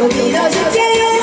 또 밀어줄게.